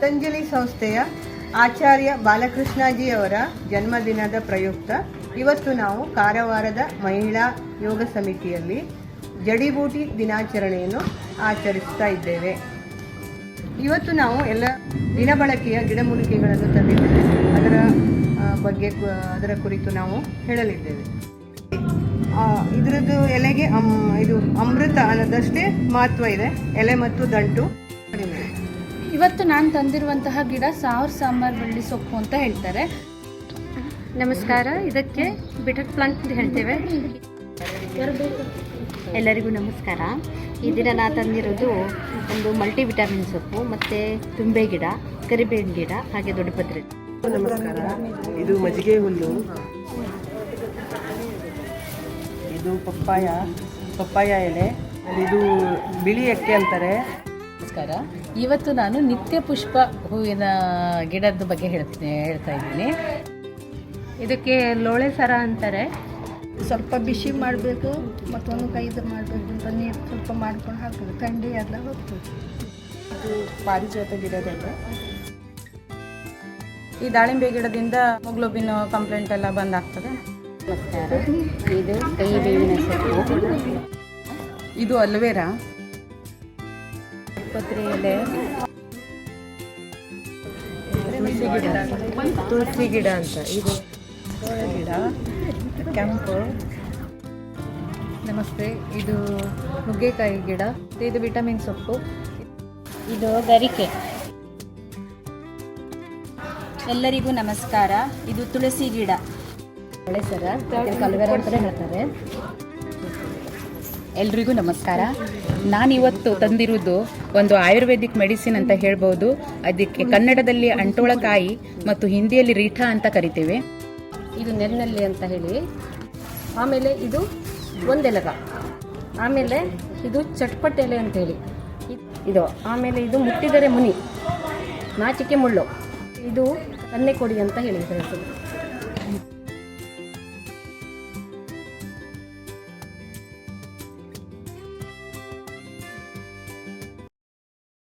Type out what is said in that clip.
ಪತಂಜಲಿ ಸಂಸ್ಥೆಯ ಆಚಾರ್ಯ ಬಾಲಕೃಷ್ಣಾಜಿಯವರ ಜನ್ಮದಿನದ ಪ್ರಯುಕ್ತ ಇವತ್ತು ನಾವು ಕಾರವಾರದ ಮಹಿಳಾ ಯೋಗ ಸಮಿತಿಯಲ್ಲಿ ಜಡಿಬೂಟಿ ದಿನಾಚರಣೆಯನ್ನು ಆಚರಿಸ್ತಾ ಇದ್ದೇವೆ. ಇವತ್ತು ನಾವು ಎಲ್ಲ ದಿನಬಳಕೆಯ ಗಿಡಮೂಲಿಕೆಗಳನ್ನು ತಂದಿದ್ದೇವೆ. ಅದರ ಬಗ್ಗೆ ಅದರ ಕುರಿತು ನಾವು ಹೇಳಲಿದ್ದೇವೆ. ಇದರದ್ದು ಎಲೆಗೆ ಅಮ್, ಇದು ಅಮೃತ ಅನ್ನೋದಷ್ಟೇ ಮಹತ್ವ ಇದೆ. ಎಲೆ ಮತ್ತು ದಂಟು. ಇವತ್ತು ನಾನು ತಂದಿರುವಂತಹ ಗಿಡ ಸಾವಿರ ಸಾಂಬಾರ್ ಬಳ್ಳಿ ಸೊಪ್ಪು ಅಂತ ಹೇಳ್ತಾರೆ. ನಮಸ್ಕಾರ ಇದಕ್ಕೆ ಬಿಟರ್ ಪ್ಲಾಂಟ್ ಅಂತ ಹೇಳ್ತೇವೆ. ಎಲ್ಲರಿಗೂ ನಮಸ್ಕಾರ. ಈ ದಿನ ನಾನು ತಂದಿರೋದು ಒಂದು ಮಲ್ಟಿ ವಿಟಮಿನ್ ಸೊಪ್ಪು ಮತ್ತು ತುಂಬೆ ಗಿಡ ಕರಿಬೇವಿನ ಗಿಡ ಹಾಗೆ ದೊಡ್ಡಪತ್ರೆ. ನಮಸ್ಕಾರ. ಇದು ಮಜ್ಜಿಗೆ ಹುಲ್ಲು. ಇದು ಪಪ್ಪಾಯ ಪಪ್ಪಾಯ ಎಲೆ ಇದು ಬಿಳಿ ಅಕ್ಕಿ ಅಂತಾರೆ. ನಮಸ್ಕಾರ. ಇವತ್ತು ನಾನು ನಿತ್ಯ ಪುಷ್ಪ ಹೂವಿನ ಗಿಡದ ಬಗ್ಗೆ ಹೇಳ್ತೀನಿ ಹೇಳ್ತಾ ಇದ್ದೀನಿ. ಇದಕ್ಕೆ ಲೋಳೆ ಸರ ಅಂತಾರೆ. ಸ್ವಲ್ಪ ಬಿಸಿ ಮಾಡಬೇಕು ಮತ್ತೊಂದು ಕೈದು ಮಾಡಬೇಕು ಅಂತ ನೀರು ಸ್ವಲ್ಪ ಮಾಡ್ಕೊಂಡು ಹಾಕಬೇಕು. ಥಂಡಿ ಎಲ್ಲ ಹೋಗ್ತದೆ. ಇದು ಪಾರಿಜಾತ ಗಿಡದಲ್ಲ ಈ ದಾಳಿಂಬೆ ಗಿಡದಿಂದ ಮೊಗ್ಲೋಬಿನ್ ಕಂಪ್ಲೇಂಟ್ ಎಲ್ಲ ಬಂದಾಗ್ತದೆ. ನಮಸ್ಕಾರ. ಇದು ಕೈ ಬೇವಿನ ಇದು ಅಲ್ವೇರಾ? ಪತ್ರೆ ಇದೆ ತುಳಸಿ ಗಿಡ. ತುಳಸಿ ಗಿಡ ಅಂತ. ಇದು ಗಿಡ, ಕೆಂಪು. ನಮಸ್ತೆ, ಇದು ನುಗ್ಗೆಕಾಯಿ ಗಿಡ. ಇದು ವಿಟಮಿನ್ ಸೊಪ್ಪು. ಇದು ಗರಿಕೆ. ಎಲ್ಲರಿಗೂ ನಮಸ್ಕಾರ. ಇದು ತುಳಸಿ ಗಿಡ. ಒಳ್ಳೆ ಸರ. ಕಲ್ವೆರ ಅಂತಲೇ ಹೇಳ್ತಾರೆ. ಎಲ್ರಿಗೂ ನಮಸ್ಕಾರ. ನಾನಿವತ್ತು ತಂದಿರುವುದು ಒಂದು ಆಯುರ್ವೇದಿಕ್ ಮೆಡಿಸಿನ್ ಅಂತ ಹೇಳ್ಬೋದು. ಅದಕ್ಕೆ ಕನ್ನಡದಲ್ಲಿ ಅಂಟೋಳಕಾಯಿ ಮತ್ತು ಹಿಂದಿಯಲ್ಲಿ ರೀಠಾ ಅಂತ ಕರಿತೇವೆ. ಇದು ನೆನ್ನಲ್ಲಿ ಅಂತ ಹೇಳಿ. ಆಮೇಲೆ ಇದು ಒಂದೆಲಗ. ಆಮೇಲೆ ಇದು ಚಟ್ಪಟ್ ಎಲೆ ಅಂತ ಹೇಳಿ. ಇದು ಆಮೇಲೆ ಇದು ಮುಟ್ಟಿದರೆ ಮುನಿ. ನಾಚಿಕೆ ಮುಳ್ಳು. ಇದು ಕನ್ನೆ ಕೊಡಿ ಅಂತ ಹೇಳಿ